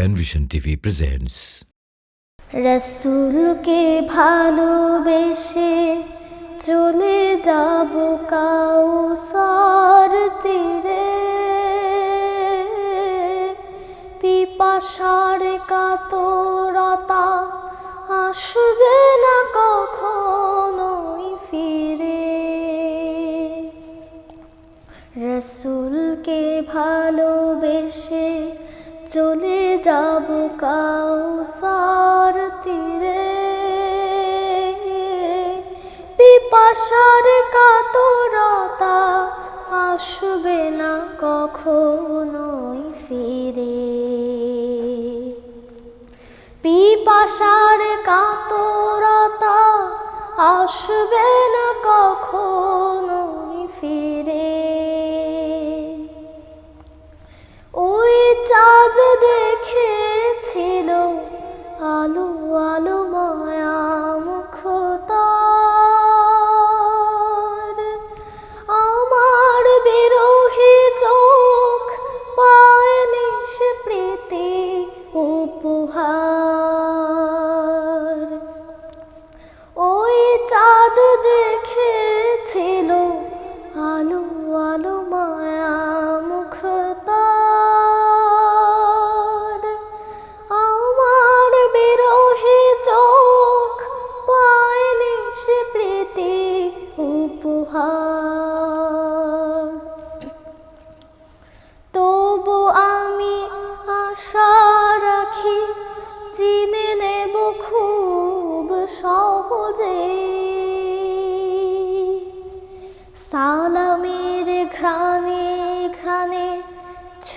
Penvision TV presents রসুলকে ভালোবেসে চলে যাব কাউসার তীরে। পিপাসার কাতরতা আসবে না কখনোই ফিরে। রসুলকে ভালোবেসে চলে যাব কাউসার তীরে পিপাসার কাতরতা আসবে না কখনোই ফিরে পিপাসার কাতরতা আসবে না কখনোই আলো আলো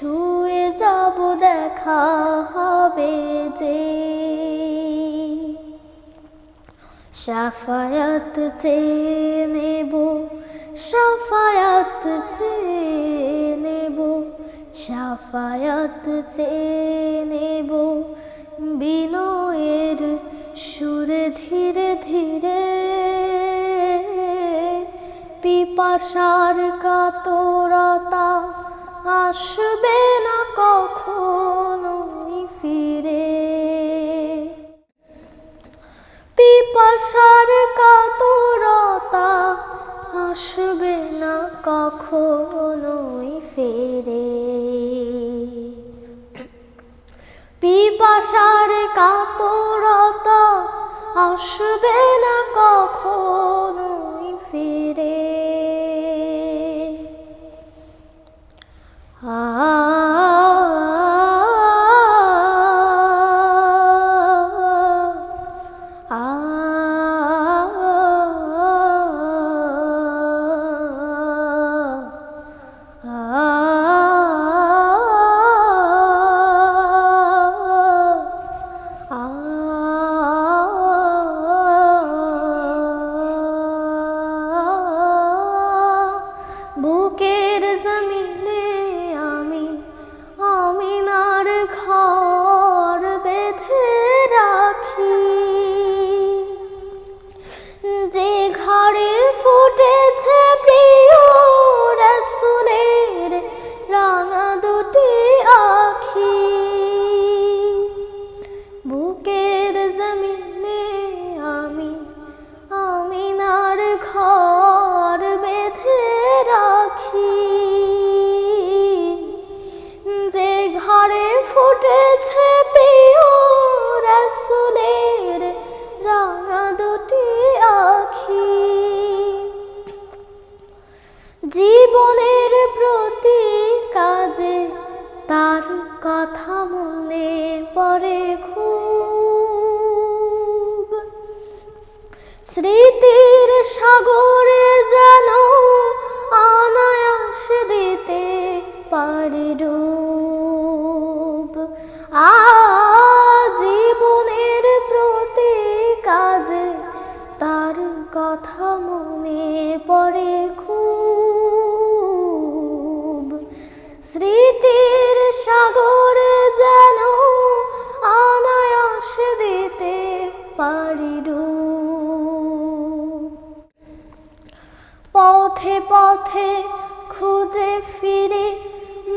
ছুঁয়ে যাব, দেখা হবে যে। সাফায়াত চেয়ে নেব, সাফায়াত চেয়ে নেব, সাফায়াত চেয়ে নেব। বিনয়ের সুরে ধীরে ধীরে পিপাসার কাতরতা আসবে না কখনোই ফিরে। পিপাসার কাতরতা আসবে না কখনোই ফেরে। পিপাসার কাতরতা আসবে না কখনোই আ জীবনের প্রতি কাজে তার কথা মনে পড়ে খুব। স্মৃতির সাগরে যেন অনায়াস দিতে পারি ডুব আ সাগরে যেন অনায়াস দিতে পারি পথে পথে খুঁজে ফিরে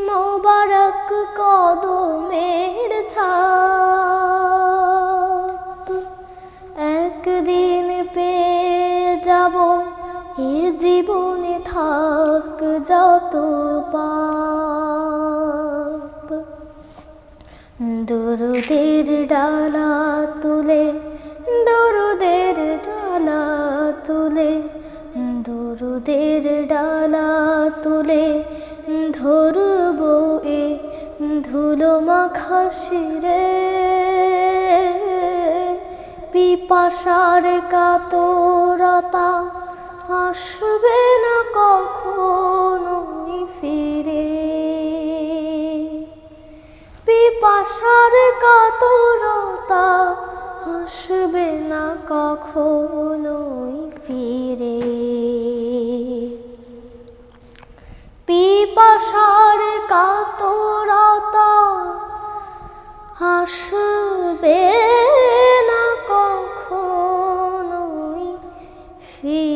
মোবারক কদমের ছাপ। একদিন পেয়ে যাব এ জীবনে থাক যত পাপ। দরুদের ডালা তুলে, দরুদের ডালা তুলে, দরুদের ডালা তুলে ধরব এ ধুলো মাখা শিরে। পিপাসার কাতরতা আসবে না কখনোই ফিরে। আশার কাতরতা হাসবে না কখনোই ফিরে। পিপাসার কাতরতা হাসবে না কখনোই ফিরে।